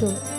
তো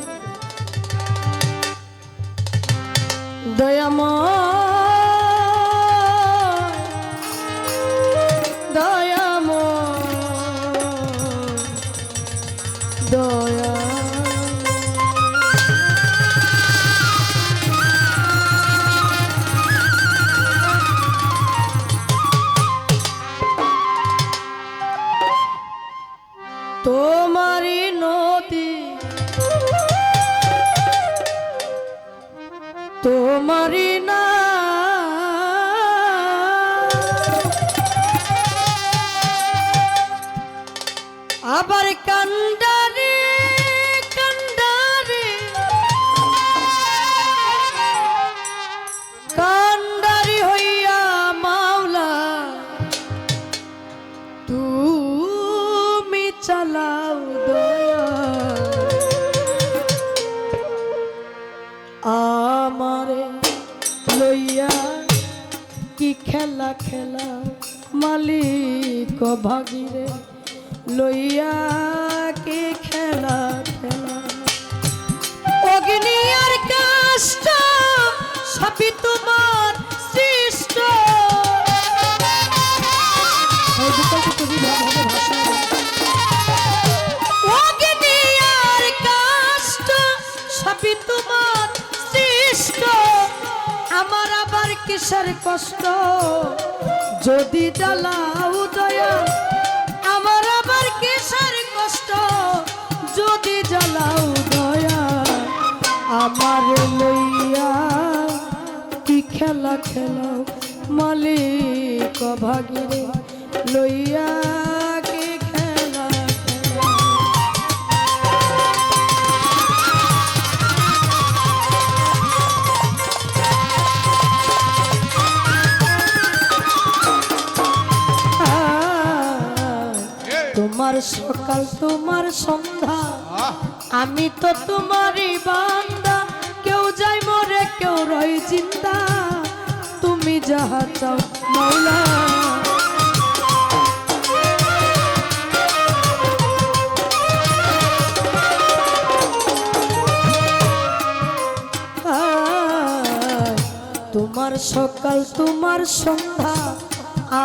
তোমারি না। আবার কান্ডারে কান্ডারে। কান্ডারি হইয়া মাওলা তুমি চালাও। খেলা খেলা মালিক ভাগিরে লইয়া কি খেলা খেলা? অগ্নি আর কাষ্ট সবই তোমার কিসের কষ্ট যদি জ্বালাও দয়া, আমার আবার কিসের কষ্ট যদি জ্বালাও দয়া? আমার লইয়া কি খেলা খেলাও মালিক ভাগিরে, লইয়া তোমার সকাল তোমার সন্ধ্যা। আমি তো তোমারই বান্দা কেউ যাই মরে কেউ রই চিন্তা তুমি যাহা চাও আয়, তোমার সকাল তোমার সন্ধ্যা।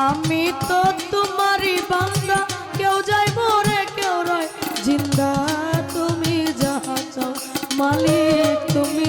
আমি তো তোমারই বান্দা জিন্দা তুমি যাহা চাও মালিক তুমি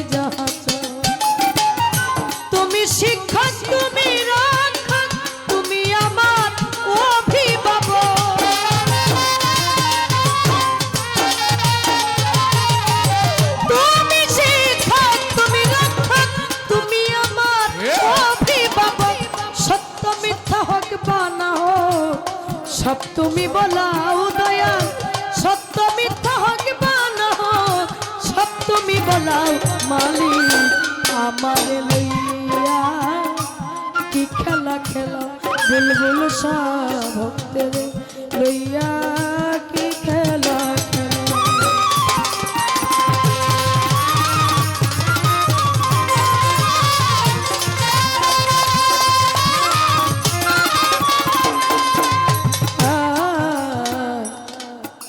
আমার লইয়া কি খেলা খেলা বুলবুল শাহ ভক্তের লইয়া কি খেলা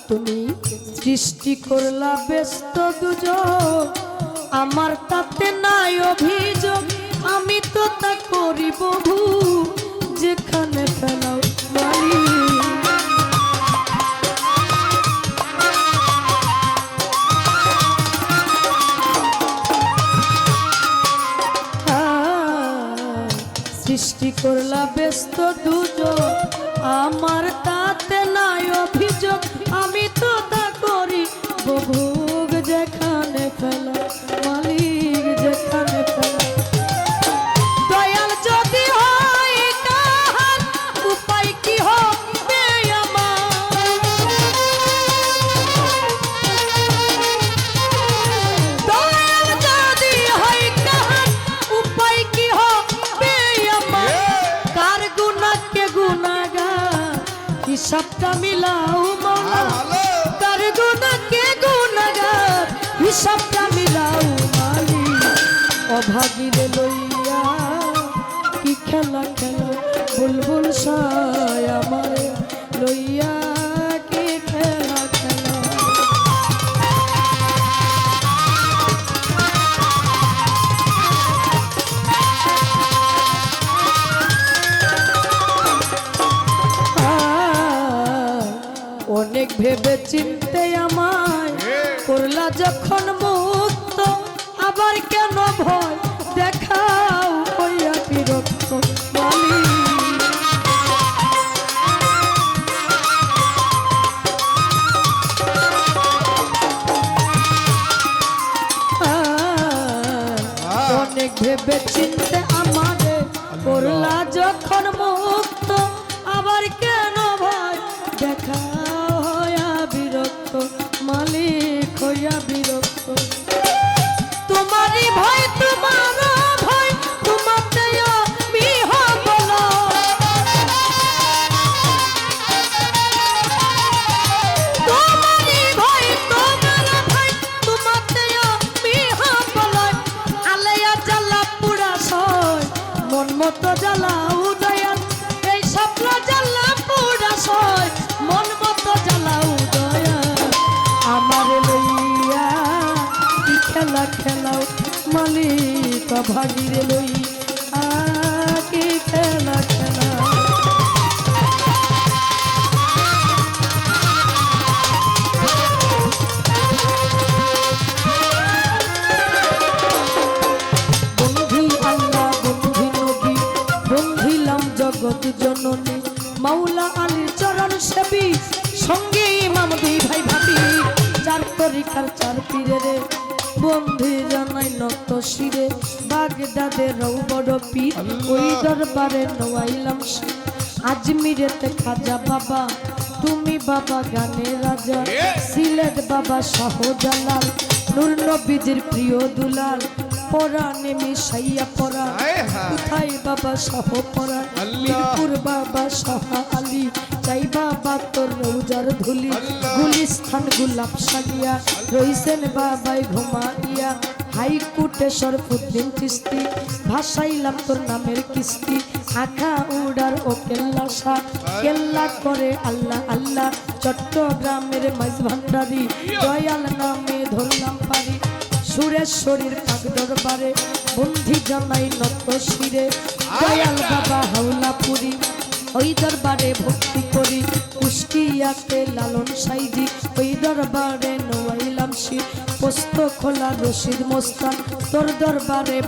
তুমি সৃষ্টি করলা ব্যস্ত দুজন আমার তাতে নাই অভিযোগ। আমি তো তা করি বহু যেখানে ফেলাও সৃষ্টি করলা ব্যস্ত দুজন আমার তাতে নাই অভিযোগ। আমি তো হাজিরে লইয়া কি খেলা খেলো বুলবুল সায় আমারে লইয়া কি খেলা অনেক ভেবে চিনতে আমায় করলা যখন মুক্ত আবার কে অনেক ভেবে ভাগিরে লই আ কি খেলা। খেলা জগৎ জননী, মাওলা আলীর চরণ সেবী, সঙ্গে ইমাম দুই ভাই ভাবি চার তরিকার চার পীরে বন্ধি নত শিরে বাগদাদের বড় পীর। ওই দরবারে নোয়াইলাম আজমিরেতে খাজা বাবা তুমি বাবা গানে রাজা। সিলেট বাবা শাহজালাল নূর নবীজির প্রিয় দুলাল। পরাণে মিশাইয়া পরা। কোথায় বাবা শাহ পরা। মিরপুর বাবা শাহ আলী। চাই বাবা তোর রৌজার ধুলি। গুলিস্থান গুলাব সাজিয়া রইছেন বাবাই ঘুমাইয়া। হাইকোর্টে সরফুদ্দিন চিস্তি ভাসাইলাম তোর নামের কিস্তি। আখা উড়ার ও কেল্লা শাহ কেল্লা করে আল্লাহ আল্লাহ। চট্টগ্রামের মাইজ ভান্ডারি দয়াল নামে ধরলাম পারি। সুরেশ্বরীর পাক দরবারে বন্ধি জানাই নত শিরে। দয়াল বাবা হাওলাপুরি ওই দরবারে ভক্তি করি। কুষ্টিয়াতে লালন সাইজি ওই দরবারে নোয়াইলাম শির। পোস্ত খোলা রশিদ মোস্তান তোর দরবারে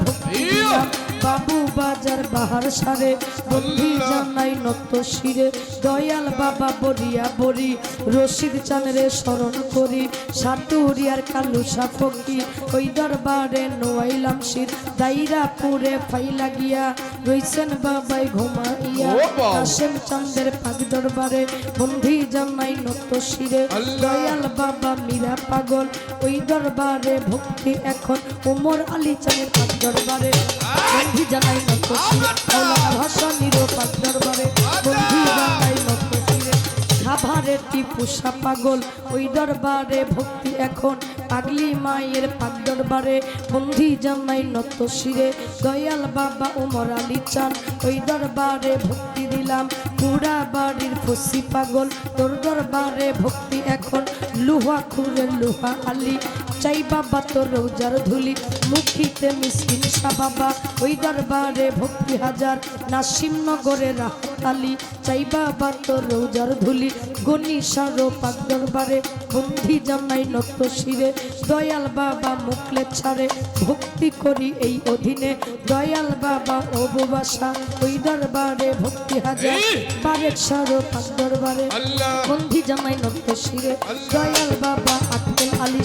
বাবু বাজার বাহার সারে বন্ধি জানাই নত শিরে। দয়াল বাবা বরিয়া বরি রশিদ চানরে স্মরণ করি। সাটুরিয়ার কালুসা ফকি ওই দরবারে নোয়াইলাম শির। দাইরা পুরে ফাইলা গিয়া রইছেন বাবাই ঘুমাইয়া। কাশেম চান্দের পাক দরবারে বন্ধি জানাই নত শিরে দয়াল বাবা মীরা পাগল ওই দরবারে ভক্তি এখন। ওমর আলী চানের পাঁচ দরবারে। বন্ধি জানাই নত শিরে মৌলানা খাবারের পুষা পাগল, ওই দরবারে ভক্তি এখন। পাগলি মায়ের পাক দরবারে, বন্ধি জামাই নত শিরে। দয়াল বাবা ওমর আলী চান, ওই দরবারে ভক্তি দিলাম। পুরা বাড়ির ফসি পাগল, তোর দরবারে ভক্তি এখন। লুহা খুরে লুহা আলী চাই বাবা তোর রোজার ধুলি মুখিতে মিসকিন শাহ বাবা ওই দরবারে ভক্তি হাজার নাসিম নগরে রাহাত আলী চাই বাবা তোর রোজার ধুলি গনি সারো পাক দরবারে বন্ধি জামাই নত শিরে। দয়াল বাবা মুখলে ছাড়ে ভক্তি করি এই অধীনে। দয়াল বাবা অববাসা ওই দরবারে ভক্তি হাজার বারেক সারো পাক দরবারে। বন্ধি জামাই নত শিরে। দয়াল বাবা আক্কেল আলী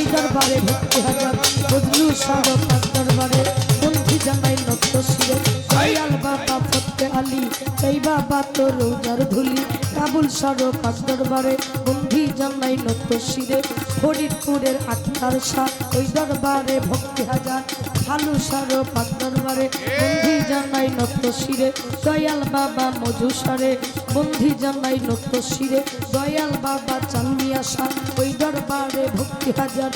ওই দরবারে ভক্তি হাজার বদলু সারো পাক দরবারে বন্ধি জানাই নত শিরে। দয়াল বাবা, ফতে আলী সেই বাবা তো রোজার কাবুল দরবারে জামাই নত শিরে আক্তার শাহ, ওই দরবারে ভক্তি হাজার খালু সার পাক দরবারে বন্ধি জানাই নত দয়াল বাবা মধু সারে। বন্ধি জানাই নত শিরে দয়াল বাবা চান্দিয়া শাহ ওই দরবারে ভক্তি হাজার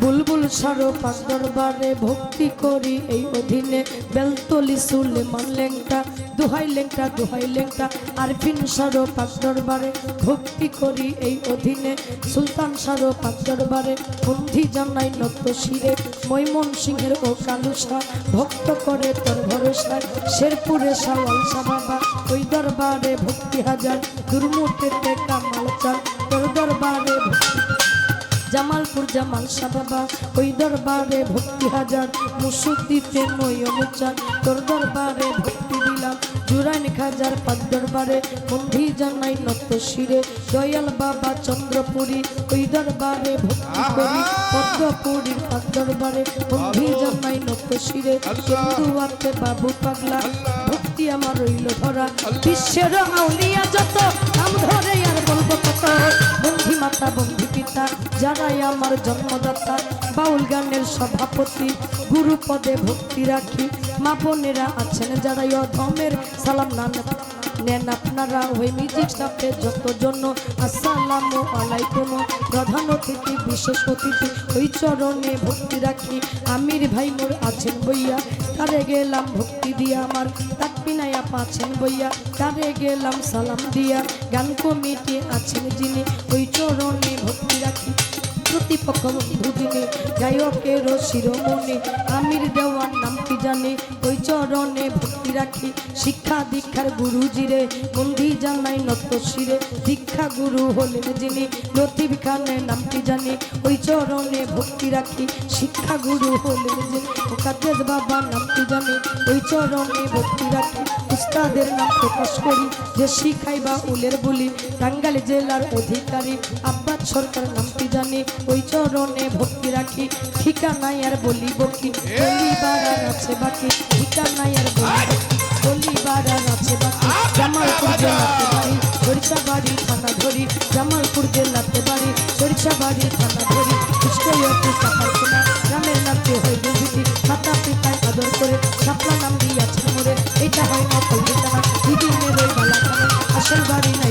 বুলবুল সারো পাক দরবারে ভক্তি করি এই অধীনে। বেলতলি সুলে মান লেংটা, দুহাই লেংটা দুহাই লেংটা। আরফিন সারো পাক দরবারে ভক্তি করি এই অধীনে। সুলতান সারো পাক দরবারে বন্ধি জানাই নত শিরে। মৈমন সিংহের ও কালুসা ভক্ত করে তোর ভরসায়। শেরপুরে সাওয়াল সাবাবা ওই দরবারে ভক্তি হাজার। দুর্মুটেতে কামাল চাল, তোর দরবারে ভক্তি জামালপুর জামাল সাবাবা ওই দরবারে ভক্তি হাজার মুসুদ্দিতে নয়মুচান তোর দরবারে ভক্তি দিলাম জুরাইন খাজার পাক দরবারে বন্ধি জানাই নত শিরে। দয়াল বাবা চন্দ্রপুরী ওই দরবারে ভক্তি করি পদ্মপুরীর পাক দরবারে বন্ধি জানাই নত শিরে। কেন্দুয়াতে বাবু পাগলা ভক্তি আমার রইল ধরা। বিশ্বের আউলিয়া যত নাম ধরে আর বলব কত বন্ধি যারাই আমার জন্মদাতা, বাউল গানের সভাপতি গুরু পদে ভক্তি রাখি। মা বোনেরা আছেন যারাই অধমের সালাম নান নেন আপনারা। ওই মিউজিক স্টাফে যতজন, আসসালামু আলাইকুম। প্রধান অতিথি, বিশেষ অতিথি, ওই চরণে ভক্তি রাখি। আমির ভাই মোর আছেন বইয়া, তারে গেলাম ভক্তি দিয়া আমার। তাকপিনায়া পাচ্ছেন বইয়া, তারে গেলাম সালাম দিয়া। গান কমিটি আছেন যিনি, ওই চরণে ভক্তি রাখি। প্রতিপক্ষ বন্ধুদিনে গায়কের শিরোমণি আমির দেওয়ার নাম কি জানি? ওই চরণে ভক্তি রাখি, শিক্ষা দীক্ষার গুরুজিরে, বন্ধি জানাই নত শিরে। দীক্ষা গুরু হলেন যিনি, লতিফ খানের নাম কি জানি? ওই চরণে ভক্তি রাখি, শিক্ষা গুরু হলেন যিনি। কাদের বাবা নাম কি জানি? ওই চরণে ভক্তি রাখি ওস্তাদের নাম প্রকাশ করি, যে শিখাই বা উলের বলি। টাঙ্গাইল জেলার অধিকারী, আব্বাস সরকার নামটি জানি। ওই চরণে ভক্তি রাখি ঠিকা নাই আর বলি বকি। বলিবার আর আছে বাকি ঠিকা নাই আর বলি বলিবার আর আছে বাকি, জামালপুর জেলাতে বাড়ি সরিষা বাড়ি থানা ধরি। জামালপুর জেলাতে বাড়ি সরিষা বাড়ি থানা ধরি। কৃষ্ণ গ্রামের নামটি হয়ে বিভূতি মাতা পিতা আদর করে সাপলা নাম দিয়াছে মোরে। এটা হয় নকল এটা দিদির মেরে বালা আসল বাড়ি নাই।